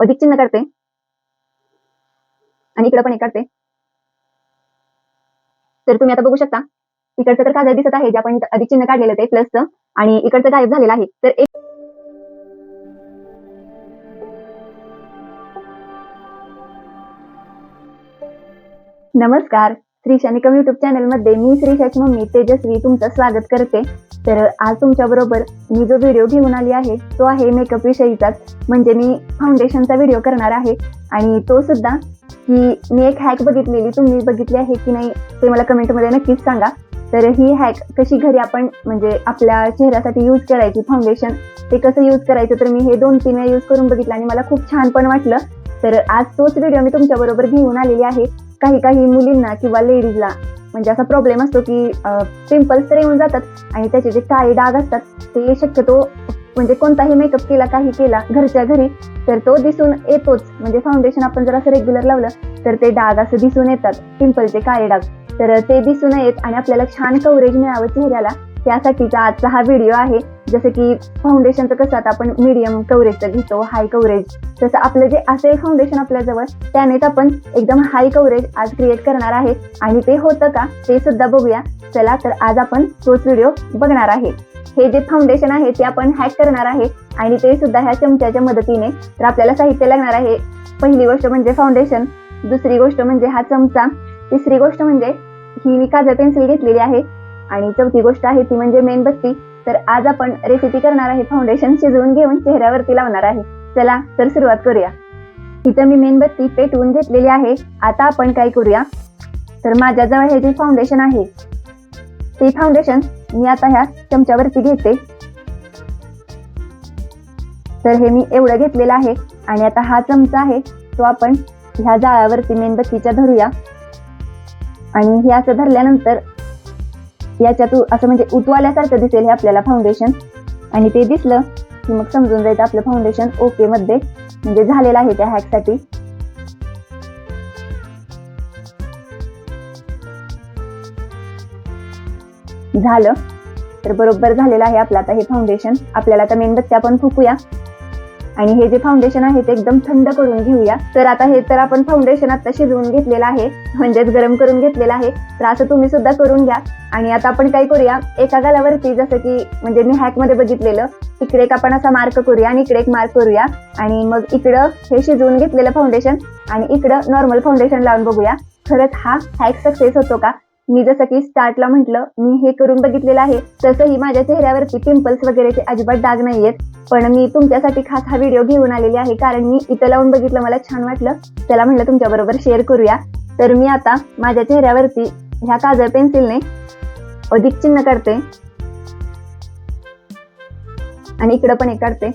अधिक चिन्ह काढते. आणि इकडे पण एक काढते. तर तुम्ही आता बघू शकता इकडचं तर कागद दिसत आहे जे आपण अधिक चिन्ह काढलेलं ते प्लसचं आणि इकडचं गायब झालेलं आहे. तर एक नमस्कार श्रीशानिकम युट्यूब चॅनलमध्ये मी श्रीशाची मम्मी तेजस्वी तुमचं स्वागत करते. तर आज तुमच्या बरोबर मी जो व्हिडिओ घेऊन आली आहे तो आहे मेकअप विषयीचाच. म्हणजे मी फाउंडेशनचा व्हिडिओ करणार आहे. आणि तो सुद्धा की मी एक हॅक बघितलेली तुम्ही बघितली आहे की नाही ते मला कमेंटमध्ये नक्कीच सांगा. तर ही हॅक कशी घरी आपण म्हणजे आपल्या चेहऱ्यासाठी यूज करायची फाउंडेशन ते कसं यूज करायचं तर मी हे दोन तीन वेळा यूज करून बघितलं आणि मला खूप छान पण वाटलं. तर आज तोच व्हिडिओ मी तुमच्या बरोबर घेऊन आलेली आहे. काही काही मुलींना किंवा लेडीजला म्हणजे असा प्रॉब्लेम असतो की पिंपल्स तर येऊन जातात आणि त्याचे जे काळे डाग असतात ते शक्यतो म्हणजे कोणताही मेकअप केला काही केला घरच्या घरी तर तो दिसून येतोच. म्हणजे फाउंडेशन आपण जर असं रेग्युलर लावलं तर ते डाग असं दिसून येतात पिंपलचे काळे डाग. तर ते दिसून येत आणि आपल्याला छान कव्हरेज मिळावं चेहऱ्याला. त्यासाठीचा आजचा हा व्हिडिओ आहे. जसं की फाउंडेशनचं कसं आता आपण मीडियम कव्हरेजचं घेतो हाय कव्हरेज तसं आपलं जे असेल फाउंडेशन आपल्याजवळ त्यानेच आपण एकदम हाय कव्हरेज आज क्रिएट करणार आहे. आणि ते होतं का? ते सुद्धा बघूया. चला तर आज आपण तोच व्हिडिओ बघणार आहे. हे जे फाउंडेशन आहे ते आपण हॅक करणार आहे. आणि ते सुद्धा ह्या चमच्याच्या मदतीने तर आपल्याला साहित्य लागणार आहे. पहिली गोष्ट म्हणजे फाउंडेशन दुसरी गोष्ट म्हणजे हा चमचा. तिसरी गोष्ट म्हणजे ही मी काजळ पेन्सिल घेतलेली आहे. आणि चौथी गोष्ट आहे ती म्हणजे मेणबत्ती. तर आज आपण रेसिपी करणार आहे फाउंडेशन शिजवून घेऊन चेहऱ्यावरती लावणार आहे. चला तर सुरुवात करूया. इथं मी मेणबत्ती पेटवून घेतलेली आहे. आता आपण काय करूया? तर माझ्याजवळ हे जे फाउंडेशन आहे ते फाउंडेशन मी आता ह्या चमच्यावरती घेते. तर हे मी एवढं घेतलेलं आहे आणि आता हा चमचा आहे तो आपण ह्या जाळ्यावरती मेणबत्तीच्या धरूया. आणि हे असं धरल्यानंतर याच्यात असं म्हणजे उतवाल्यासारखं दिसेल हे आपल्याला फाउंडेशन आणि ते दिसलं की मग समजून जायचं आपलं फाउंडेशन ओके मध्ये म्हणजे झालेलं आहे त्या हॅकसाठी झालं. तर बरोबर झालेलं आहे आपलं आता हे फाउंडेशन आपल्याला आता मेणबत्त्या आपण फुकूया. आणि हे जे फाउंडेशन आहे ते एकदम थंड करून घेऊया. तर आता हे तर आपण फाउंडेशन आता शिजवून घेतलेलं आहे म्हणजेच गरम करून घेतलेलं आहे. तर असं तुम्ही सुद्धा करून घ्या. आणि आता आपण काय करूया एका गालावरती जसं की म्हणजे मी हॅकमध्ये बघितलेलं इकडे एक आपण असा मार्क करूया आणि इकडे एक मार्क करूया. आणि मग इकडं हे शिजवून घेतलेलं फाउंडेशन आणि इकडं नॉर्मल फाउंडेशन लावून बघूया. खरंच हा हॅक सक्सेस होतो का? मी जसं की स्टार्टला म्हटलं मी हे करून बघितलेलं आहे. तसंही माझ्या चेहऱ्यावरती पिंपल्स वगैरेचे अजिबात डाग नाहीयेत. पण मी तुमच्यासाठी खास हा व्हिडिओ घेऊन आलेली आहे कारण मी इथं लावून बघितलं मला छान वाटलं. त्याला म्हटलं तुमच्याबरोबर शेअर करूया. तर मी आता माझ्या चेहऱ्यावरती ह्या काजळ पेन्सिलने अधिक चिन्ह काढते. आणि इकडं पण एक काढते.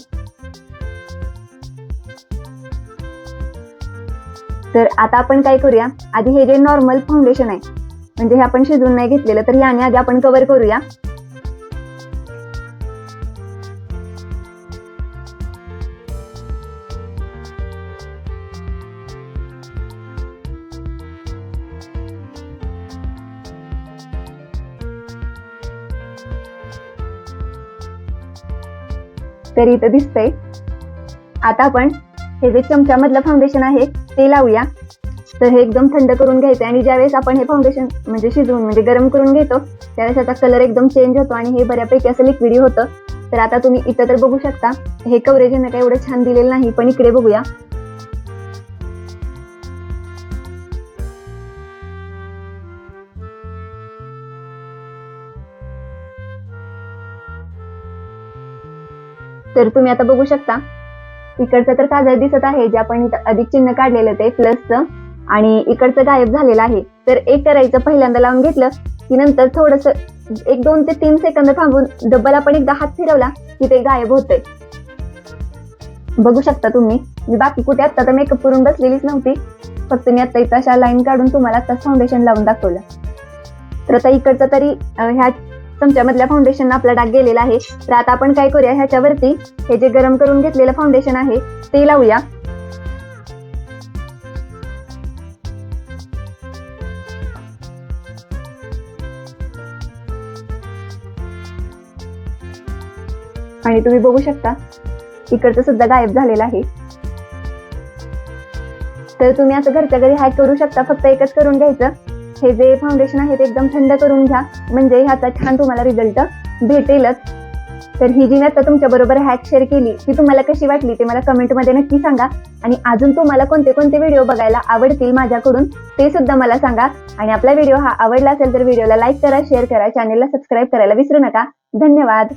तर आता आपण काय करूया? आधी हे जे नॉर्मल फाउंडेशन आहे म्हणजे हे आपण शिजवून नाही घेतलेलं तर याने आधी आपण कव्हर करूया. तर इथं दिसतंय. आता आपण हे जे चमच्यामधलं फाउंडेशन आहे ते लावूया. तर हे एकदम थंड करून घ्यायचं आणि ज्यावेळेस आपण हे फाउंडेशन म्हणजे शिजवून म्हणजे गरम करून घेतो त्यावेळेस त्याचा कलर एकदम चेंज होतो आणि हे बऱ्यापैकी असं लिक्विडी होतं. तर आता तुम्ही इथं तर बघू शकता हे कव्हरेज काय एवढं छान दिलेलं नाही पण इकडे बघूया. तर तुम्ही आता बघू शकता इकडचं तर काजळ दिसत आहे जे आपण इथं अधिक चिन्ह काढलेलं ते प्लसचं आणि इकडचं गायब झालेलं आहे. तर एक करायचं पहिल्यांदा लावून घेतलं की नंतर थोडस एक दोन ते तीन सेकंद थांबून डब्बल आपण एकदा हात फिरवला की ते गायब होतंय. बघू शकता तुम्ही. मी बाकी कुठे आता तर मेकअप करून बसलेलीच नव्हती. फक्त मी आता इथं अशा लाईन काढून तुम्हाला आता फाउंडेशन लावून दाखवलं. तर आता इकडचं तरी ह्या चमच्यामधल्या फाउंडेशन आपला डाग गेलेला आहे. तर आता आपण काय करूया ह्याच्यावरती हे जे गरम करून घेतलेलं फाउंडेशन आहे ते लावूया. आणि तुम्ही बघू शकता इकडचं सुद्धा गायब झालेलं आहे. तर तुम्ही असं घरच्या घरी हॅक करू शकता फक्त एकच करून घ्यायचं. हे जे फाउंडेशन आहे ते एकदम थंड करून घ्या. म्हणजे ह्याचा छान तुम्हाला रिझल्ट भेटेलच. तर ही जी मी आता तुमच्या बरोबर हॅक शेअर केली ती तुम्हाला कशी वाटली ते मला कमेंटमध्ये नक्की सांगा. आणि अजून तुम्हाला कोणते कोणते व्हिडिओ बघायला आवडतील माझ्याकडून ते सुद्धा मला सांगा. आणि आपला व्हिडिओ हा आवडला असेल तर व्हिडिओला लाईक करा शेअर करा चॅनेलला सबस्क्राईब करायला विसरू नका. धन्यवाद.